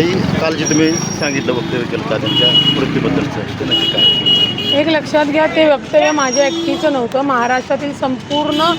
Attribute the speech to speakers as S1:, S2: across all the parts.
S1: ताई काल जे तुम्ही सांगितलं वक्तव्य केलं होतं त्यांच्या मृत्यूबद्दलचं ते नक्की काय
S2: एक लक्षात घ्या ते वक्तव्य माझ्या एकटीचं नव्हतं. महाराष्ट्रातील संपूर्ण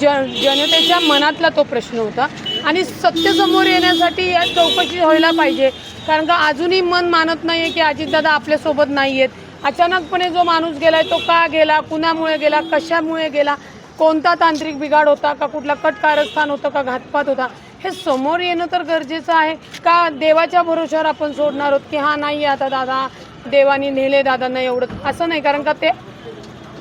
S2: ज जनतेच्या मनातला तो प्रश्न होता. आणि सत्य समोर येण्यासाठी या चौकशी व्हायला पाहिजे. कारण का अजूनही मन मानत नाही आहे की अजितदादा आपल्यासोबत नाही आहेत अचानकपणे जो माणूस गेला आहे तो का गेला कुणामुळे गेला कशामुळे गेला? कोणता तांत्रिक बिघाड होता का? कुठला कट कारस्थान होतं का? घातपात होता. हे समोर येणं तर गरजेचं आहे. का देवाच्या भरोश्यावर आपण सोडणार आहोत की हा नाही आता दादा देवानी नेले दादांना एवढं? असं नाही कारण का ते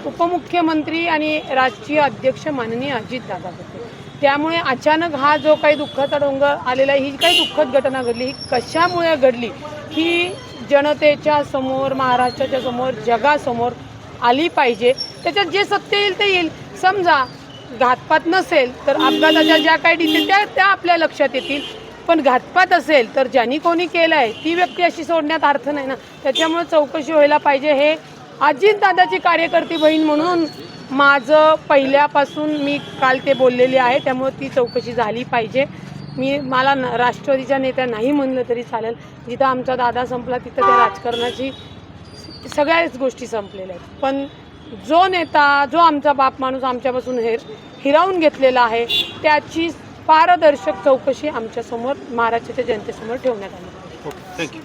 S2: उपमुख्यमंत्री आणि राष्ट्रीय अध्यक्ष माननीय अजितदादा होते. त्यामुळे अचानक हा जो काही दुःखाचा डोंगर आलेला आहे, ही काही दुःखद घटना घडली ही कशामुळे घडली? ही जनतेच्या समोर महाराष्ट्राच्या समोर जगासमोर आली पाहिजे. त्याच्यात जे सत्य येईल ते येईल. समजा घातपात नसेल तर अपघाताच्या ज्या काही डिटेल त्या त्या आपल्या लक्षात येतील. पण घातपात असेल तर ज्यांनी कोणी केलं आहे ती व्यक्ती अशी सोडण्यात अर्थ नाही ना. त्याच्यामुळे चौकशी व्हायला पाहिजे. हे अजितदादाची कार्यकर्ती बहीण म्हणून माझं पहिल्यापासून मी काल ते बोललेले आहे त्यामुळे ती चौकशी झाली पाहिजे. मी मला न- राष्ट्रवादीच्या नेत्या नाही म्हणलं तरी चालेल. जिथं आमचा दादा संपला तिथं त्या राजकारणाची सगळ्याच गोष्टी संपलेल्या आहेत. पण जो नेता जो आमचा बाप माणूस आमच्यापासून हेर हिरावून घेतलेला आहे त्याची पारदर्शक चौकशी आमच्यासमोर महाराष्ट्राच्या जनतेसमोर ठेवण्यात आली.
S1: थँक्यू